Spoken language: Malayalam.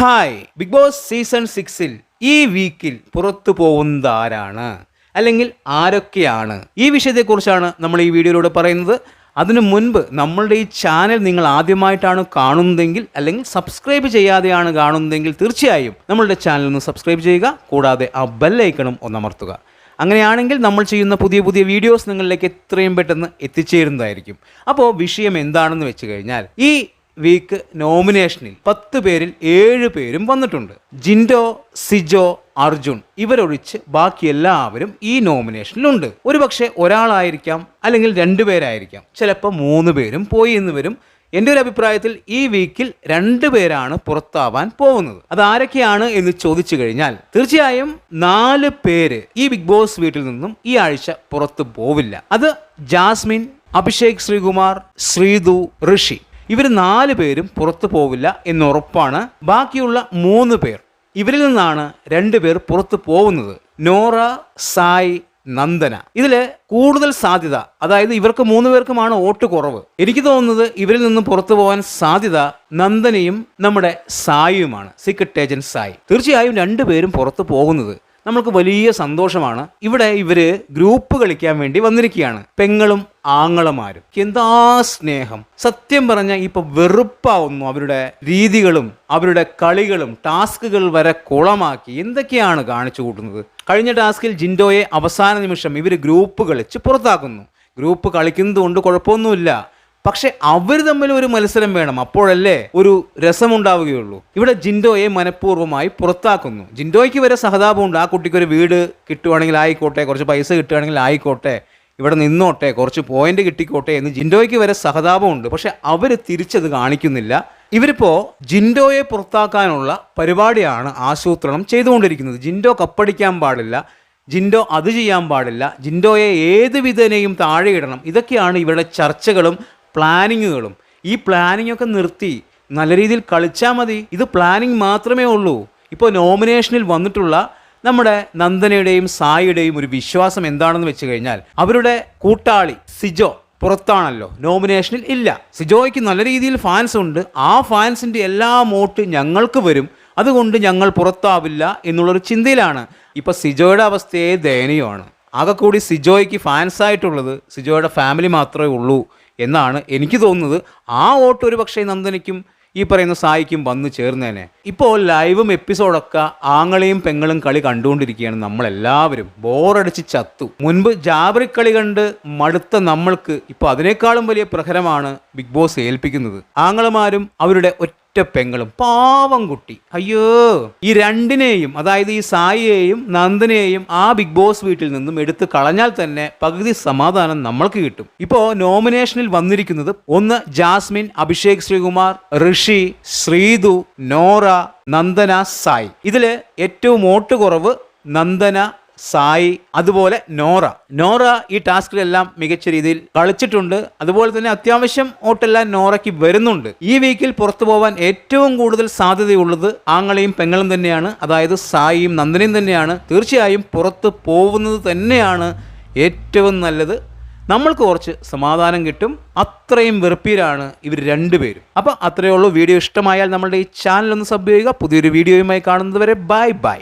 ഹായ് ബിഗ് ബോസ് സീസൺ സിക്സിൽ ഈ വീക്കിൽ പുറത്തു പോകുന്നത് ആരാണ്? അല്ലെങ്കിൽ ആരൊക്കെയാണ്? ഈ വിഷയത്തെക്കുറിച്ചാണ് നമ്മൾ ഈ വീഡിയോയിലൂടെ പറയുന്നത്. അതിനു മുൻപ് നമ്മളുടെ ഈ ചാനൽ നിങ്ങൾ ആദ്യമായിട്ടാണ് കാണുന്നതെങ്കിൽ അല്ലെങ്കിൽ സബ്സ്ക്രൈബ് ചെയ്യാതെയാണ് കാണുന്നതെങ്കിൽ തീർച്ചയായും നമ്മളുടെ ചാനൽ ഒന്ന് സബ്സ്ക്രൈബ് ചെയ്യുക. കൂടാതെ ആ ബെല്ലൈക്കണും ഒന്നമർത്തുക അങ്ങനെയാണെങ്കിൽ നമ്മൾ ചെയ്യുന്ന പുതിയ പുതിയ വീഡിയോസ് നിങ്ങളിലേക്ക് എത്രയും പെട്ടെന്ന് എത്തിച്ചേരുന്നതായിരിക്കും. അപ്പോൾ വിഷയം എന്താണെന്ന് വെച്ച് കഴിഞ്ഞാൽ ഈ വീക്ക് നോമിനേഷനിൽ പത്ത് പേരിൽ ഏഴ് പേരും വന്നിട്ടുണ്ട്. ജിൻഡോ സിജോ അർജുൻ ഇവരൊഴിച്ച് ബാക്കി എല്ലാവരും ഈ നോമിനേഷനിലുണ്ട് ഒരുപക്ഷെ ഒരാളായിരിക്കാം അല്ലെങ്കിൽ രണ്ടുപേരായിരിക്കാം ചിലപ്പോൾ മൂന്ന് പേരും പോയി എന്ന് വരും. എന്റെ ഒരു അഭിപ്രായത്തിൽ ഈ വീക്കിൽ രണ്ട് പേരാണ് പുറത്താവാൻ പോകുന്നത്. അത് ആരൊക്കെയാണ് എന്ന് ചോദിച്ചു കഴിഞ്ഞാൽ തീർച്ചയായും നാല് പേര് ഈ ബിഗ് ബോസ് വീട്ടിൽ നിന്നും ഈ ആഴ്ച പുറത്തു പോവില്ല. അത് ജാസ്മിൻ അഭിഷേക് ശ്രീകുമാർ ശ്രീതു ഋഷി. ഇവർ നാല് പേരും പുറത്തു പോവില്ല എന്നുറപ്പാണ്. ബാക്കിയുള്ള മൂന്ന് പേർ. ഇവരിൽ നിന്നാണ് രണ്ട് പേർ പുറത്തു പോകുന്നത്. നോറ സായ് നന്ദന. ഇതിൽ കൂടുതൽ സാധ്യത അതായത് ഇവർക്ക് മൂന്ന് പേർക്കുമാണ് വോട്ട് കുറവ്. എനിക്ക് തോന്നുന്നത് ഇവരിൽ നിന്നും പുറത്തു പോകാൻ സാധ്യത നന്ദനയും നമ്മുടെ സായിയുമാണ് സീക്രട്ട് ഏജന്റ് സായി. തീർച്ചയായും രണ്ടുപേരും പുറത്തു പോകുന്നത്. നമ്മൾക്ക് വലിയ സന്തോഷമാണ്. ഇവിടെ ഇവർ ഗ്രൂപ്പ് കളിക്കാൻ വേണ്ടി വന്നിരിക്കുകയാണ്. പെങ്ങളും ആങ്ങളമാരും. എന്താ സ്നേഹം? സത്യം പറഞ്ഞ ഇപ്പൊ വെറുപ്പാവുന്നു അവരുടെ രീതികളും അവരുടെ കളികളും ടാസ്കുകൾ വരെ കുളമാക്കി. എന്തൊക്കെയാണ് കാണിച്ചു കൂട്ടുന്നത്? കഴിഞ്ഞ ടാസ്കിൽ ജിൻഡോയെ അവസാന നിമിഷം ഇവർ ഗ്രൂപ്പ് കളിച്ച് പുറത്താക്കുന്നു. ഗ്രൂപ്പ് കളിക്കുന്നത് കൊണ്ട് കുഴപ്പമൊന്നുമില്ല. പക്ഷെ അവർ തമ്മിൽ ഒരു മത്സരം വേണം. അപ്പോഴല്ലേ ഒരു രസമുണ്ടാവുകയുള്ളൂ. ഇവിടെ ജിൻഡോയെ മനഃപൂർവമായി പുറത്താക്കുന്നു. ജിൻഡോയ്ക്ക് വരെ സഹതാപമുണ്ട്. ആ കുട്ടിക്ക് ഒരു വീട് കിട്ടുവാണെങ്കിൽ ആയിക്കോട്ടെ കുറച്ച് പൈസ കിട്ടുകയാണെങ്കിൽ ആയിക്കോട്ടെ ഇവിടെ നിന്നോട്ടെ കുറച്ച് പോയിന്റ് കിട്ടിക്കോട്ടെ എന്ന് ജിൻഡോയ്ക്ക് വരെ സഹതാപമുണ്ട്. പക്ഷെ അവർ തിരിച്ചത് കാണിക്കുന്നില്ല. ഇവരിപ്പോൾ ജിൻഡോയെ പുറത്താക്കാനുള്ള പരിപാടിയാണ് ആസൂത്രണം ചെയ്തുകൊണ്ടിരിക്കുന്നത്. ജിൻഡോ കപ്പടിക്കാൻ പാടില്ല. ജിൻഡോ അത് ചെയ്യാൻ പാടില്ല. ജിൻഡോയെ ഏത് വിധേനയും താഴെയിടണം ഇതൊക്കെയാണ് ഇവരുടെ ചർച്ചകളും പ്ലാനിങ്ങുകളും. ഈ പ്ലാനിങ്ങൊക്കെ ഒക്കെ നിർത്തി നല്ല രീതിയിൽ കളിച്ചാൽ മതി. ഇത് പ്ലാനിങ് മാത്രമേ ഉള്ളൂ. ഇപ്പോൾ നോമിനേഷനിൽ വന്നിട്ടുള്ള നമ്മുടെ നന്ദനയുടെയും സായിയുടെയും ഒരു വിശ്വാസം എന്താണെന്ന് വെച്ച് കഴിഞ്ഞാൽ അവരുടെ കൂട്ടാളി സിജോ പുറത്താണല്ലോ. നോമിനേഷനിൽ ഇല്ല. സിജോയ്ക്ക് നല്ല രീതിയിൽ ഫാൻസ് ഉണ്ട്. ആ ഫാൻസിന്റെ എല്ലാ വോട്ട് ഞങ്ങൾക്ക് വരും. അതുകൊണ്ട് ഞങ്ങൾ പുറത്താവില്ല എന്നുള്ളൊരു ചിന്തയിലാണ്. ഇപ്പോൾ സിജോയുടെ അവസ്ഥയെ ദയനീയമാണ്. ആകെ കൂടി സിജോയ്ക്ക് ഫാൻസായിട്ടുള്ളത് സിജോയുടെ ഫാമിലി മാത്രമേ ഉള്ളൂ എന്നാണ് എനിക്ക് തോന്നുന്നത്. ആ വോട്ട് ഒരു പക്ഷേ നന്ദനയ്ക്കും ഈ പറയുന്ന സായിക്കും വന്നു ചേർന്നേനെ. ഇപ്പോൾ ലൈവും എപ്പിസോഡൊക്കെ ആങ്ങളെയും പെങ്ങളും കളി കണ്ടുകൊണ്ടിരിക്കുകയാണ് നമ്മളെല്ലാവരും. ബോറടിച്ച് ചത്തു. മുൻപ് ജാബറി കളി കണ്ട് മടുത്ത നമ്മൾക്ക് ഇപ്പോൾ അതിനേക്കാളും വലിയ പ്രഹരമാണ് ബിഗ് ബോസ് ഏൽപ്പിക്കുന്നത്. ആങ്ങളമാരും അവരുടെ ഒറ്റ പെങ്ങളും പാവം കുട്ടി. അയ്യോ ഈ രണ്ടിനെയും അതായത് ഈ സായിയെയും നന്ദനെയും ആ ബിഗ് ബോസ് വീട്ടിൽ നിന്നും എടുത്തു കളഞ്ഞാൽ തന്നെ പകുതി സമാധാനം നമ്മൾക്ക് കിട്ടും. ഇപ്പോ നോമിനേഷനിൽ വന്നിരിക്കുന്നത് ഒന്ന് ജാസ്മിൻ അഭിഷേക് ശ്രീകുമാർ ഋഷി ശ്രീതു നോറ നന്ദന സായി. ഇതിൽ ഏറ്റവും വോട്ട് കുറവ് നന്ദന സായി അതുപോലെ നോറ. നോറ ഈ ടാസ്കിലെല്ലാം മികച്ച രീതിയിൽ കളിച്ചിട്ടുണ്ട്. അതുപോലെ തന്നെ അത്യാവശ്യം വോട്ടെല്ലാം നോറയ്ക്ക് വരുന്നുണ്ട്. ഈ വീക്കിൽ പുറത്തു പോകാൻ ഏറ്റവും കൂടുതൽ സാധ്യതയുള്ളത് ആങ്ങളെയും പെങ്ങളും തന്നെയാണ്. അതായത് സായിയും നന്ദനയും തന്നെയാണ്. തീർച്ചയായും പുറത്ത് പോകുന്നത് തന്നെയാണ് ഏറ്റവും നല്ലത്. നമ്മൾക്ക് കുറച്ച് സമാധാനം കിട്ടും. അത്രയും വെറുപ്പീരാണ് ഇവർ രണ്ടുപേരും. അപ്പോൾ അത്രയേ ഉള്ളൂ. വീഡിയോ ഇഷ്ടമായാൽ നമ്മളുടെ ഈ ചാനൽ ഒന്ന് സബ് ചെയ്യുക. പുതിയൊരു വീഡിയോയുമായി കാണുന്നതുവരെ ബൈ ബൈ.